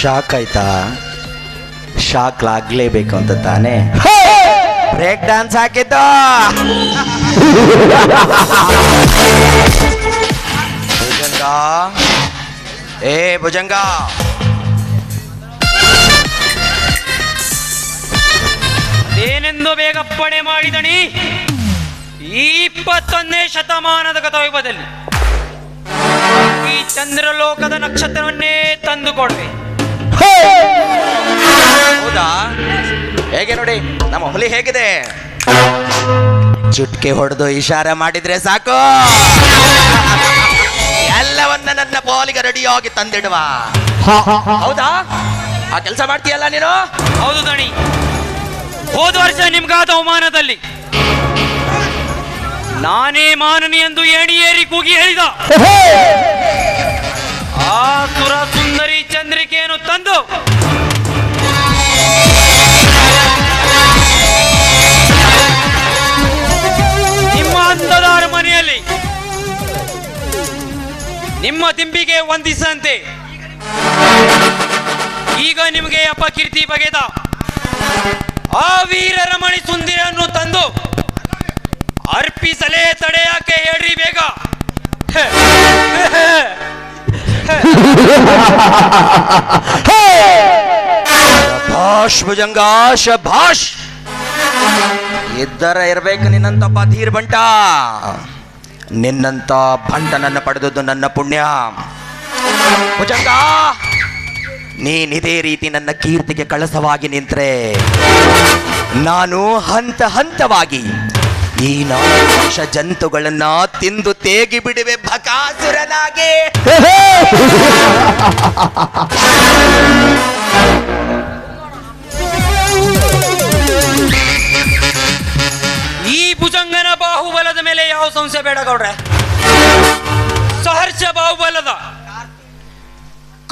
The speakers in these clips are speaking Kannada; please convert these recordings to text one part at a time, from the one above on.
ಶಾಕ್ ಆಯ್ತಾ? ಶಾಕ್ ಆಗ್ಲೇಬೇಕು ಅಂತ ತಾನೆ. ಬ್ರೇಕ್ ಡ್ಯಾನ್ಸ್ ಹಾಕಿದ್ದ. ಭುಜಂಗ. ಏ, ಭುಜಂಗ. ಏನೆಂದು ಬೇಗ ಪಣೆ ಮಾಡಿದಣಿ? ಇಪ್ಪತ್ತೊಂದನೇ ಶತಮಾನದ ಕಥಾವಿಭದಲ್ಲಿ ಈ ಚಂದ್ರಲೋಕದ ನಕ್ಷತ್ರವನ್ನೇ ತಂದುಕೊಡ್ಬೇಕು. ಹೌದಾ? ಹೇಗೆ ನೋಡಿ? ನಮ್ಮ ಹುಲಿ ಹೇಗಿದೆ? ಚುಟ್ಕೆ ಹೊಡೆದು ಇಶಾರೆ ಮಾಡಿದ್ರೆ ಸಾಕು. ಎಲ್ಲವನ್ನ ನನ್ನ ಪೋಲಿಗೆ ರೆಡಿಯಾಗಿ ತಂದಿಡುವ. ಹೌದಾ? ಆ ಕೆಲಸ ಮಾಡ್ತೀಯಲ್ಲ ನೀನು? ಹೌದು ದಣಿ ಹೋದ ವರ್ಷ ನಿಮ್ಗಾದ ಅವಮಾನದಲ್ಲಿ ನಾನೇ ಮಾನನಿ ಎಂದು ಏಣಿ ಏರಿ ಕೂಗಿ ಹೇಳಿದ. ಆ ಸುರ ಸುಂದರಿ ಚಂದ್ರಿಕೆಯನ್ನು ತಂದು ನಿಮ್ಮ ಹಂತದ ಅರಮನೆಯಲ್ಲಿ ನಿಮ್ಮ ದಿಂಬಿಗೆ ವಂದಿಸಂತೆ. ಈಗ ನಿಮಗೆ ಕೀರ್ತಿ ಬಗೆದ ಆ ವೀರರಮಣಿ ಸುಂದಿರನ್ನು ತಂದು ಅರ್ಪಿಸಲೇ ತಡೆಯಾಕೆ ಹೇಳ್ರಿ ಬೇಗ. ಶಭಾಷ್ ಭುಜಂಗಾಶ ಭಾಷ್. ಇದ್ದರ ಇರಬೇಕು ನಿನ್ನಂತ ಬಧೀರ್ ಬಂಟ. ನಿನ್ನಂತ ಭಂಟನನ್ನ ಪಡೆದದ್ದು ನನ್ನ ಪುಣ್ಯ. ಭುಜಂಗ ನೀನಿದೇ ರೀತಿ ನನ್ನ ಕೀರ್ತಿಗೆ ಕಳಸವಾಗಿ ನಿಂತ್ರೆ. ನಾನು ಹಂತ ಹಂತವಾಗಿ ಈ ನಾಶ ಜಂತುಗಳನ್ನ ತಿಂದು ತೇಗಿ ಬಿಡುವೆ ಬಕಾಸುರನಾಗಿ ಈ ಭುಜಂಗನ ಬಾಹುಬಲದ ಮೇಲೆ ಯಾವ ಸಂಶಯ ಬೇಡ ಗೌಡ್ರೆ? ಸಹರ್ಷ ಬಾಹುಬಲದ.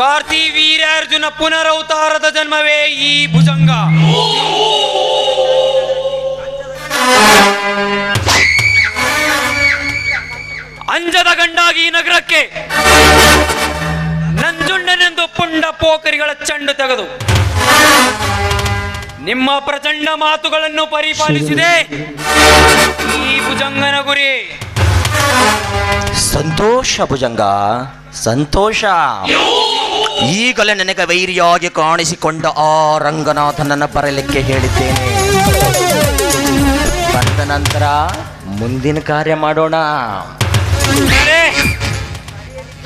ಕಾರ್ತಿ ವೀರಾರ್ಜುನ ಪುನರವತಾರದ ಜನ್ಮವೇ ಈ ಭುಜಂಗ. ಅಂಜದ ಗಂಡಾಗಿ ಈ ನಗರಕ್ಕೆ ನಂಜುಂಡನೆಂದು ಪುಂಡ ಪೋಕರಿಗಳ ಚಂಡು ತೆಗೆದು ನಿಮ್ಮ ಪ್ರಚಂಡ ಮಾತುಗಳನ್ನು ಪರಿಪಾಲಿಸಿದೆ. ಈ ಭುಜಂಗನ ಗುರಿ. ಸಂತೋಷ ಭುಜಂಗ, ಸಂತೋಷ. ಈಗಲೇ ನನಗೆ ವೈರಿಯಾಗಿ ಕಾಣಿಸಿಕೊಂಡ ಆ ರಂಗನಾಥನನ್ನು ಬರಲಿಕ್ಕೆ ಹೇಳಿದ್ದೇನೆ. ಬಂದ ನಂತರ ಮುಂದಿನ ಕಾರ್ಯ ಮಾಡೋಣ.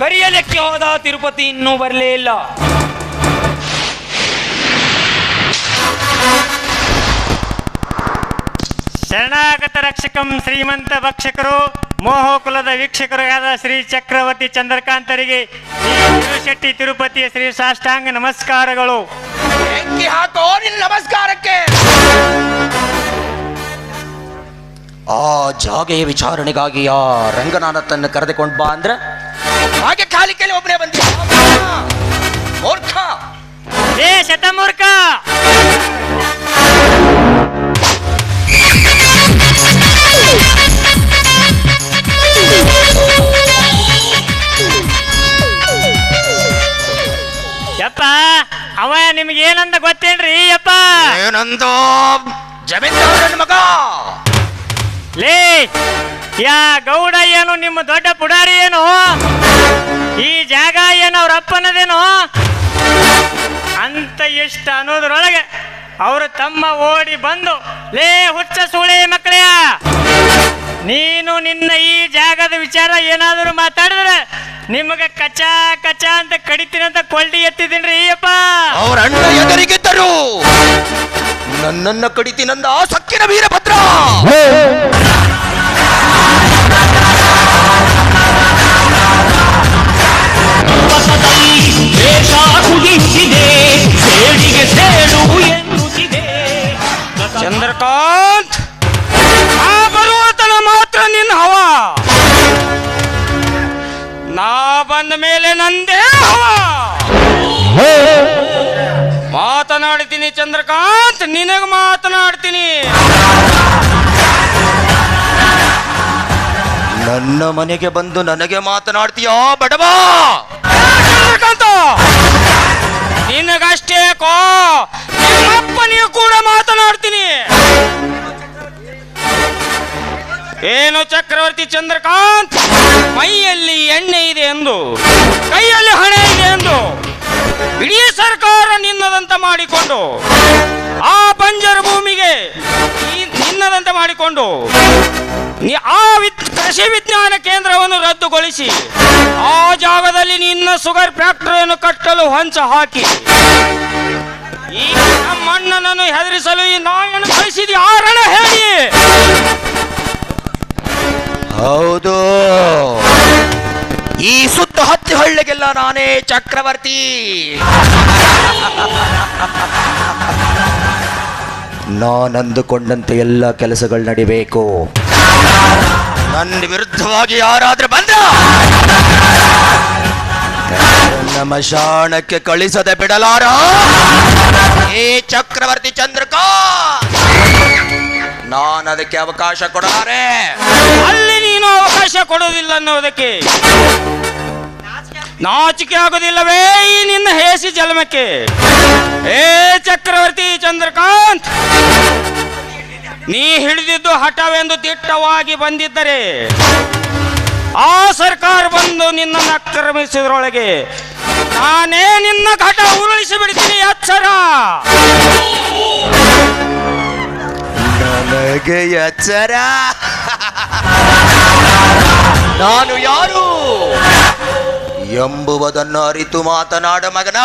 ಕರಿಯಲಿಕ್ಕೆ ಹೋದ ತಿರುಪತಿ ಇನ್ನೂ ಬರಲೇ ಇಲ್ಲ. ಶರಣಾಗತ ರಕ್ಷಕಂ ಶ್ರೀಮಂತ ಭಕ್ಷಕರು ಮೋಹಕುಲದ ವೀಕ್ಷಕರು ಆದ ಶ್ರೀ ಚಕ್ರವರ್ತಿ ಚಂದ್ರಕಾಂತರಿಗೆ ಶೆಟ್ಟಿ ತಿರುಪತಿಯ ಶ್ರೀ ಸಾಷ್ಟಾಂಗ ನಮಸ್ಕಾರಗಳು. ಹಾಕೋ ನಿನ್ನ ನಮಸ್ಕಾರಕ್ಕೆ. ಜಾಗೆಯ ವಿಚಾರಣೆಗಾಗಿ ಆ ರಂಗನಾಥನ್ನು ಕರೆದುಕೊಂಡು ಬಾ ಅಂದ್ರೆ ಹಾಗೆ ಖಾಲಿ ಕೇಳಿ ಒಬ್ಬನೇ ಬಂದ ಮೂರ್ಖ. ಏ ಶತಮೂರ್ಖ. ಯಪ್ಪ ಅವ ನಿಮ್ಗೆ ಏನಂದ ಗೊತ್ತೇನ್ರಿ ಯಪ್ಪ? ಏನಂದ? ಜಮೀನ್ದಾರನ ಮಗ. ಲೇ, ಯಾ ಗೌಡ ಏನು ನಿಮ್ಮ ದೊಡ್ಡ ಪುಡಾರಿ ಏನು ಈ ಜಾಗ ಏನು ಅವ್ರ ಅಪ್ಪನದೇನು? ಅಂತ ಇಷ್ಟ ಅನ್ನೋದ್ರೊಳಗೆ ಅವರು ತಮ್ಮ ಓಡಿ ಬಂದು, ಲೇ, ಹುಚ್ಚ ಸೂಳೆ ಮಕ್ಕಳೇ, ನೀನು ನಿನ್ನ ಈ ಜಾಗದ ವಿಚಾರ ಏನಾದರೂ ಮಾತಾಡಿದ್ರೆ ನಿಮಗೆ ಕಚಾ ಕಚಾ ಅಂತ ಕಡಿತೀನಿ ಅಂತ ಎತ್ತಿದ್ದೀನಿ ರೀ ಅಪ್ಪ ಅವ್ರ ಅಣ್ಣ ಎದುರಿಗಿದ್ದರು. ನನ್ನನ್ನ ಕಡಿತೀನಂದ ಸಕ್ಕಿನ ವೀರಭದ್ರ! ಚಂದ್ರಕಾಂತ್, ಆ ಬರುವತನ ಮಾತ್ರ ನಿನ್ನ ಹವಾ. ನಾ ಬಂದ ಮೇಲೆ ನಂದೇ ಹವ. ಮಾತನಾಡ್ತೀನಿ ಚಂದ್ರಕಾಂತ್ ನಿನಗೆ ಮಾತನಾಡ್ತೀನಿ. ನನ್ನ ಮನೆಗೆ ಬಂದು ನನಗೆ ಮಾತನಾಡ್ತೀಯೋ ಬಡವಾ? ಚಂದ್ರಕಾಂತ ನಿನಗಷ್ಟೇ ಕೋ ನಿಮ್ಮಪ್ಪನಿಗೂ ಕೂಡ ಮಾತನಾಡ್ತೀನಿ. ಏನು ಚಕ್ರವರ್ತಿ ಚಂದ್ರಕಾಂತ್ ಮೈಯಲ್ಲಿ ಎಣ್ಣೆ ಇದೆ ಎಂದು ಕೈಯಲ್ಲಿ ಹಣ ಇದೆ ಎಂದು. ಇಡೀ ಸರ್ಕಾರ ನಿನ್ನದಂತ ಮಾಡಿಕೊಂಡು, ಆ ಬಂಜರ ಭೂಮಿಗೆ ನಿನ್ನದಂತೆ ಮಾಡಿಕೊಂಡು ಆ ಕೃಷಿ ವಿಜ್ಞಾನ ಕೇಂದ್ರವನ್ನು ರದ್ದುಗೊಳಿಸಿ, ಆ ಜಾಗದಲ್ಲಿ ನಿನ್ನ ಶುಗರ್ ಫ್ಯಾಕ್ಟರಿಯನ್ನು ಕಟ್ಟಲು ಹೊಂಚ ಹಾಕಿ, ಈ ನಮ್ಮ ಹೆದರಿಸಲು ಈ ನಾಯನ್ನು ಕಳಿಸಿದ ಆರಣ ಹೇಳಿ. ಹೌದು. ಈ ಸುತ್ತ ಹತ್ತಿ ಹಳ್ಳಿಗೆಲ್ಲ ನಾನೇ ಚಕ್ರವರ್ತಿ. ನಾನಂದುಕೊಂಡಂತೆ ಎಲ್ಲ ಕೆಲಸಗಳು ನಡಿಬೇಕು. ನನ್ನ ವಿರುದ್ಧವಾಗಿ ಯಾರಾದ್ರೂ ಬಂದ ಶಾಣಕ್ಕೆ ಕಳಿಸದೆ ಬಿಡಲಾರ? ಏ ಚಕ್ರವರ್ತಿ ಚಂದ್ರಕಾಂತ್ ನಾನು ಅದಕ್ಕೆ ಅವಕಾಶ ಕೊಡಾರೆ. ಅಲ್ಲಿ ನೀನು ಅವಕಾಶ ಕೊಡೋದಿಲ್ಲ ಅನ್ನೋದಕ್ಕೆ ನಾಚಿಕೆ ಆಗೋದಿಲ್ಲವೇ ಈ ನಿನ್ನ ಹೇಸಿ ಜನ್ಮಕ್ಕೆ ಏ ಚಕ್ರವರ್ತಿ ಚಂದ್ರಕಾಂತ್, ನೀ ಹಿಡಿದಿದ್ದು ಹಠವೆಂದು ದಿಟ್ಟವಾಗಿ ಬಂದಿದ್ದರೆ, ಆ ಸರ್ಕಾರ ಬಂದು ನಿನ್ನನ್ನು ಆಕ್ರಮಿಸಿದ್ರೊಳಗೆ ನಾನೇ ನಿನ್ನ ಘಟ ಉರುಳಿಸಿ ಬಿಡ್ತೀನಿ ಎಚ್ಚರ ನನಗೆ ಎಚ್ಚರ ನಾನು ಯಾರು? ಎಂಬುವುದನ್ನು ಅರಿತು ಮಾತನಾಡ ಮಗನ.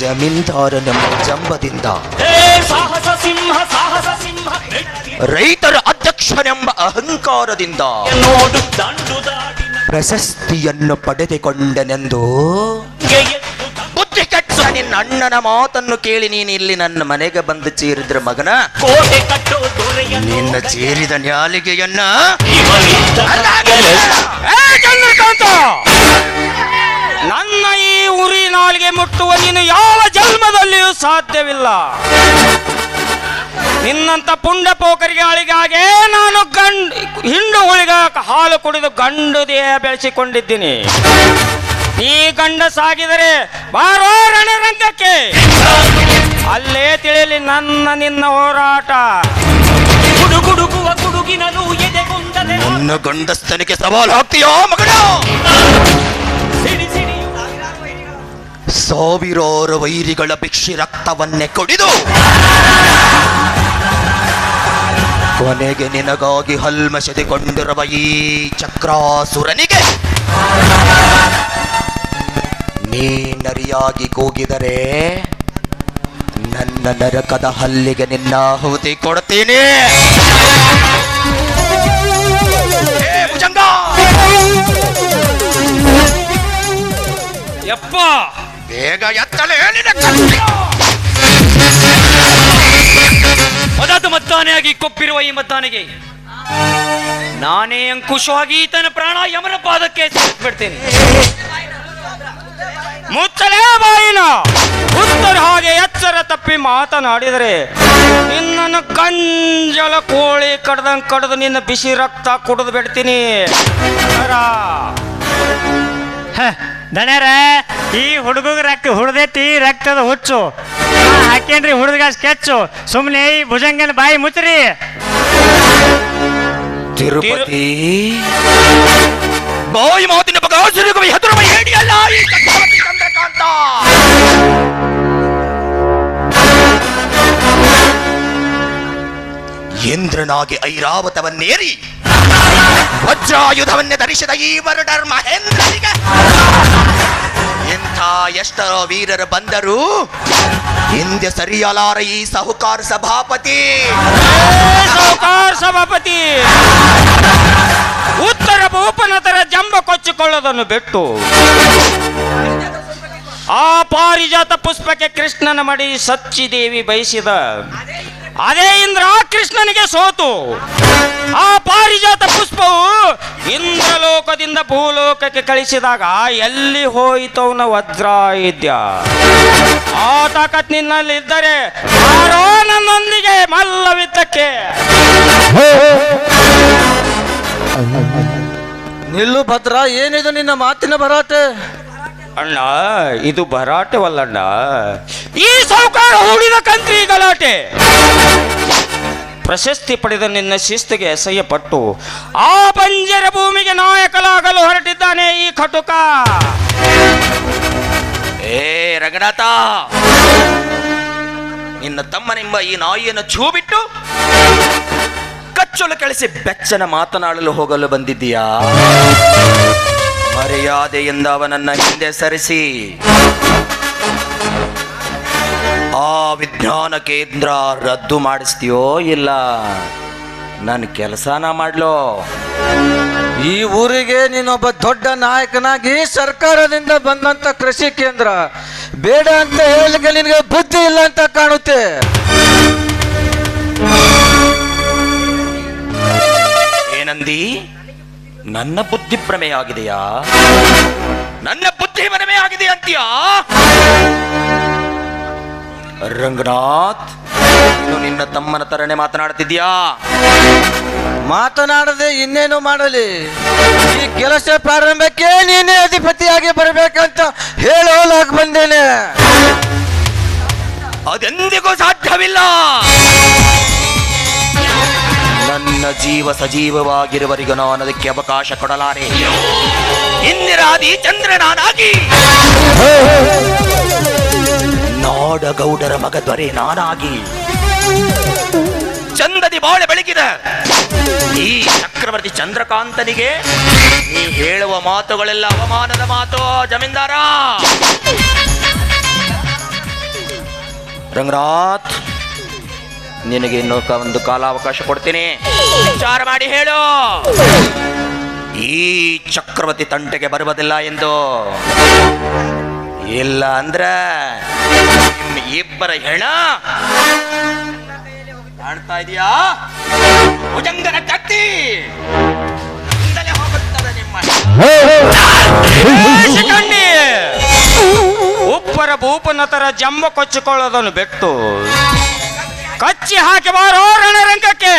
ಜಮೀನ್ದಾರನೆಂಬ ಜಂಬದಿಂದ. ಸಾಹಸ ಸಿಂಹ ಸಾಹಸ ಸಿಂಹ ರೈತರ ಅಧ್ಯಕ್ಷನೆಂಬ ಅಹಂಕಾರದಿಂದ. ನೋಡು ದಂಡು ಪ್ರಶಸ್ತಿಯನ್ನು ಪಡೆದುಕೊಂಡನೆಂದು. ನಿನ್ನ ಅಣ್ಣನ ಮಾತನ್ನು ಕೇಳಿ ನೀನು ಇಲ್ಲಿ ನನ್ನ ಮನೆಗೆ ಬಂದು ಚೇರಿದ್ರ ಮಗನ? ನಿನ್ನ ಚೇರಿದ ನ್ಯಾಲಿಗೆಯನ್ನ? ಚಂದ್ರಕಾಂತ ನನ್ನ ಈ ಉರಿ ನಾಲಿಗೆ ಮುಟ್ಟುವ ನೀನು ಯಾವ ಜನ್ಮದಲ್ಲಿಯೂ ಸಾಧ್ಯವಿಲ್ಲ. ನಿನ್ನಂತ ಪುಂಡ ಪೋಕರಿಗೆ ಅಳಿಗಾಗೆ ನಾನು ಗಂಡು ಹಿಂಡು ಹುಳಿಗ ಹಾಲು ಕುಡಿದು ಗಂಡು ದೇಹ ಬೆಳೆಸಿಕೊಂಡಿದ್ದೀನಿ. ಈ ಗಂಡ ಸಾಗಿದರೆ ಬಾರೋ ರಣರಂಗಕ್ಕೆ ಅಲ್ಲೇ ತಿಳಿಯಲಿ ನನ್ನ ನಿನ್ನ ಹೋರಾಟ. ಗುಡುಗುಡುಗುವ ಗುಡುಗಿನನು ನನ್ನ ಗಂಡಸ್ತನಿಗೆ ಸವಾಲು ಹಾಕ್ತೀಯೋ ಮಗಳ ಸಾವಿರಾರು ವೈರಿಗಳ ಭಿಕ್ಷಿ ರಕ್ತವನ್ನೇ ಕುಡಿದು. ಕೊನೆಗೆ ನಿನಗಾಗಿ ಹಲ್ಮಸೆದುಕೊಂಡಿರುವ ಈ ಚಕ್ರಾಸುರನಿಗೆ. ನೀ ನರಿಯಾಗಿ ಕೂಗಿದರೆ ನನ್ನ ನರಕದ ಹಲ್ಲಿಗೆ ನಿನ್ನ ಆಹುತಿ ಕೊಡ್ತೀನಿ! ಯಪ್ಪ! ಬೇಗ ಎತ್ತಲೇ ಮತ್ತಾನೆಯಾಗಿ ಮದದು ಮದ್ದಾನೆಯಾಗಿ ಕೊಪ್ಪಿರುವ ಈ ಮತ್ತಾನೆಗೆ ನಾನೇ ಅಂಕುಶವಾಗಿ ಈತನ ಪ್ರಾಣ ಯಮನ ಪಾದಕ್ಕೆ ಬಿಡ್ತೇನೆ ಮುಚ್ಚಲೇ ಬಾಯಿನ. ಉತ್ತರ ಹಾಗೆ ಎಚ್ಚರ ತಪ್ಪಿ ಮಾತನಾಡಿದರೆ ನಿನ್ನನ್ನು ಕಂಜಲ ಕೋಳಿ ಕಡ್ದಂಗ್ ಕಡ್ದು ನಿನ್ನ ಬಿಸಿ ರಕ್ತ ಕುಡಿದು ಬಿಡ್ತೀನಿ. ದಣ್ಯರ ಈ ಹುಡುಗಗ ರಕ್ತ ಹುಡ್ದೈತಿ ರಕ್ತದ ಹುಚ್ಚು. ಹಾಕೇನ್ರಿ ಹುಡುಗ ಸ್ಕೆಚ್ಚು ಸುಮ್ಮನೆ ಈ ಭುಜಂಗನ ಬಾಯಿ ಮುಚ್ಚ್ರಿ ತಿರುಪತಿ. ಬಾಯಿ ಮಾತಿನ ಬಗ ಸಿರುಗುವ ಹೆದರು ಚಕ್ರವರ್ತಿ ಚಂದ್ರಕಾಂತ ಇಂದ್ರನಾಗಿ ಐರಾವತವನ್ನೇರಿ ವಜ್ರಾಯುಧವನ್ನೇ ಧರಿಸಿದ ಈ ಮರ್ಡರ್ ಮಹೇಂದ್ರನಿಗೆ ಎಂಥ ಎಷ್ಟರೋ ವೀರರು ಬಂದರು ಹಿಂದೆ ಸರಿಯಲಾರ ಈ ಸಹುಕಾರ ಸಭಾಪತಿ. ಸಹುಕಾರ ಸಭಾಪತಿ. ಉತ್ತರ ಭೂಪನತರ ಜಂಬ ಕೊಚ್ಚಿಕೊಳ್ಳೋದನ್ನು ಬಿಟ್ಟು ಆ ಪಾರಿಜಾತ ಪುಷ್ಪಕ್ಕೆ ಕೃಷ್ಣನ ಮಡಿ ಸಚ್ಚಿದೇವಿ ಬಯಸಿದ. ಅದೇ ಇಂದ್ರ ಕೃಷ್ಣನಿಗೆ ಸೋತು. ಆ ಪಾರಿಜಾತ ಪುಷ್ಪವು ಇಂದ್ರಲೋಕದಿಂದ ಭೂಲೋಕಕ್ಕೆ ಕಳಿಸಿದಾಗ ಎಲ್ಲಿ ಹೋಯಿತವನ ವಜ್ರಾಯಿದ್ಯ ಆ ತಾಕತ್ ನಿನ್ನಲ್ಲಿದ್ದರೆ ಯಾರೋ ನನ್ನೊಂದಿಗೆ ಮಲ್ಲವಿದ್ದಕ್ಕೆ. ನಿಲ್ಲು ಭದ್ರ, ಏನಿದು ನಿನ್ನ ಮಾತಿನ ಭರಾಟೆ? ಅಣ್ಣ ಇದು ಭರಾಟವಲ್ಲಣ್ಣ. ಈ ಸಾವುಕಾರ ಹೂಡಿದ ಕಂತ್ರಿ ಗಲಾಟೆ. ಪ್ರಶಸ್ತಿ ಪಡೆದ ನಿನ್ನ ಶಿಸ್ತಿಗೆ ಅಸಹ್ಯ ಪಟ್ಟು. ಆ ಬಂಜರ ಭೂಮಿಗೆ ನಾಯಕಲಾಗಲು ಹೊರಟಿದ್ದಾನೆ ಈ ಕಟುಕ. ಏ ರಂಗನಾಥ ನಿನ್ನ ತಮ್ಮನೆಂಬ ಈ ನಾಯಿಯನ್ನು ಛೂ ಬಿಟ್ಟು ಕಚ್ಚಲು ಕಳಿಸಿ ಬೆಚ್ಚನ ಮಾತನಾಡಲು ಹೋಗಲು ಬಂದಿದ್ದೀಯಾ? ಮರ್ಯಾದೆಯಿಂದ ಅವನನ್ನ ಹಿಂದೆ ಸರಿಸಿ. ಆ ವಿಜ್ಞಾನ ಕೇಂದ್ರ ರದ್ದು ಮಾಡಿಸ್ತೀಯೋ ಇಲ್ಲ? ನನ್ನ ಕೆಲಸನ ಮಾಡ್ಲೋ. ಈ ಊರಿಗೆ ನೀನೊಬ್ಬ ದೊಡ್ಡ ನಾಯಕನಾಗಿ ಸರ್ಕಾರದಿಂದ ಬಂದಂತ ಕೃಷಿ ಕೇಂದ್ರ. ಬೇಡ ಅಂತ ಹೇಳಿಕೆ ನಿನಗೆ ಬುದ್ಧಿ ಇಲ್ಲ ಅಂತ ಕಾಣುತ್ತೆ. ಏನಂದಿ? ನನ್ನ ಬುದ್ಧಿ ಭ್ರಮೆಯಾಗಿದೆಯಾ? ನನ್ನ ಬುದ್ಧಿ ಭ್ರಮೆ ಆಗಿದೆ ಅಂತೀಯಾ? ರಂಗನಾಥ್ ನೀನು ನಿನ್ನ ತಮ್ಮನ ತರನೇ ಮಾತನಾಡ್ತಿದ್ಯಾ ಮಾತನಾಡದೆ ಇನ್ನೇನು ಮಾಡಲಿ? ಈ ಕೆಲಸ ಪ್ರಾರಂಭಕ್ಕೆ ನೀನೇ ಅಧಿಪತಿಯಾಗಿ ಬರಬೇಕಂತ ಹೇಳೋಲಾಗಿ ಬಂದೇನೆ. ಅದೆಂದಿಗೂ ಸಾಧ್ಯವಿಲ್ಲ. ಜೀವ ಸಜೀವವಾಗಿರುವರಿಗೂ ನಾನು ಅದಕ್ಕೆ ಅವಕಾಶ ಕೊಡಲಾರೆ. ಇಂದಿರಾದಿ ಚಂದ್ರನಾನಾಗಿ ನಾಡಗೌಡರ ಮಗ ದೊರೆ ನಾನಾಗಿ. ಚಂದದಿ ಬಾಳೆ ಬೆಳಗಿದ. ಈ ಚಕ್ರವರ್ತಿ ಚಂದ್ರಕಾಂತನಿಗೆ ನೀ ಹೇಳುವ ಮಾತುಗಳೆಲ್ಲ ಅವಮಾನದ ಮಾತು, ಜಮೀನ್ದಾರ. ರಂಗನಾಥ್. ನಿನಗೆ ಇನ್ನೂ ಒಂದು ಕಾಲಾವಕಾಶ ಕೊಡ್ತೀನಿ. ವಿಚಾರ ಮಾಡಿ ಹೇಳು. ಈ ಚಕ್ರವರ್ತಿ ತಂಟೆಗೆ ಬರುವುದಿಲ್ಲ ಎಂದು. ಇಲ್ಲ ಅಂದ್ರ ಇಬ್ಬರ ಹೆಣ ಕಾಣ್ತಾ ಇದೆಯಾ? ಭುಜಂಗನ ಕತ್ತಿ. ನಿಮ್ಮ ಉಪ್ಪರ ಭೂಪನ ತರ ಜಮ್ಮ ಕೊಚ್ಚಿಕೊಳ್ಳೋದನ್ನು ಬಿಟ್ಟು. ಕಚ್ಚಿ ಹಾಕಿ ಬಾರೋ ರಣರಂಗಕ್ಕೆ.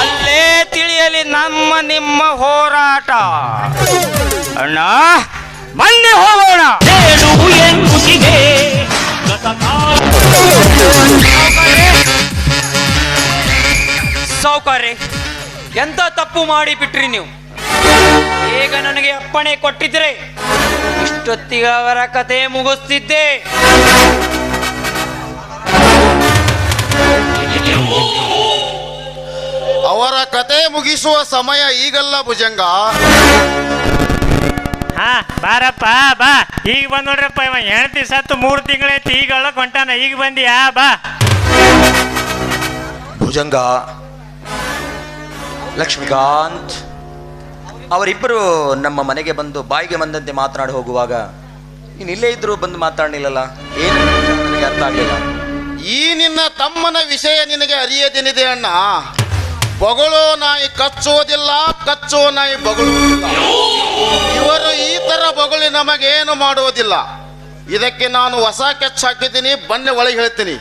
ಅಲ್ಲೇ ತಿಳಿಯಲಿ ನಮ್ಮ ನಿಮ್ಮ ಹೋರಾಟ. ಅಣ್ಣ ಬನ್ನಿ ಹೋಗೋಣ. ಸೌಕರ್ಯ. ಎಂತ ತಪ್ಪು ಮಾಡಿ ಬಿಟ್ರಿ ನೀವು? ಈಗ ನನಗೆ ಅಪ್ಪಣೆ ಕೊಟ್ಟಿದ್ರೆ ಇಷ್ಟೊತ್ತಿಗೆ ಅವರ ಕತೆ ಮುಗಿಸ್ತಿದ್ದೆ. ಅವರ ಕತೆ ಮುಗಿಸುವ ಸಮಯ ಈಗಲ್ಲ ಭುಜಂಗ. ಹಾ ಬಾರಪ್ಪ ಬಾ. ಈಗ ಬಂದ್ ನೋಡ್ರಪ್ಪ ಇವ ಹೆಣ್ತಿ ಸತ್ತು ಮೂರು ತಿಂಗಳೈತಿ ಈಗ ಕೊಂಟಾನ ಹೊಂಟಾನ ಈಗ ಬಂದಿಯಾ ಬಾ. ಭುಜಂಗ ಲಕ್ಷ್ಮೀಕಾಂತ್ ಅವರಿಬ್ಬರು ನಮ್ಮ ಮನೆಗೆ ಬಂದು ಬಾಯಿಗೆ ಬಂದಂತೆ ಮಾತನಾಡಿ ಹೋಗುವಾಗ ನೀನು ಇಲ್ಲೇ ಇದ್ರು ಬಂದು ಮಾತಾಡಲಿಲ್ಲಲ್ಲ? ಏನು ನನಗೆ ಅರ್ಥ ಆಗಲಿಲ್ಲ. ಈ ನಿನ್ನ ತಮ್ಮನ ವಿಷಯ ನಿನಗೆ ಅರಿಯದೇನಿದೆ ಅಣ್ಣ. ಬೊಗಳೋ ನಾಯಿ ಕಚ್ಚುವುದಿಲ್ಲ, ಕಚ್ಚೋ ನಾಯಿ ಬಗಳು ಇವರು ಈ ಥರ ಬೊಗಳಿ ನಮಗೇನು ಮಾಡುವುದಿಲ್ಲ. ಇದಕ್ಕೆ ನಾನು ಹೊಸ ಕೆಚ್ಚ ಹಾಕಿದ್ದೀನಿ, ಬನ್ನಿ ಒಳಗೆ ಹೇಳ್ತೀನಿ.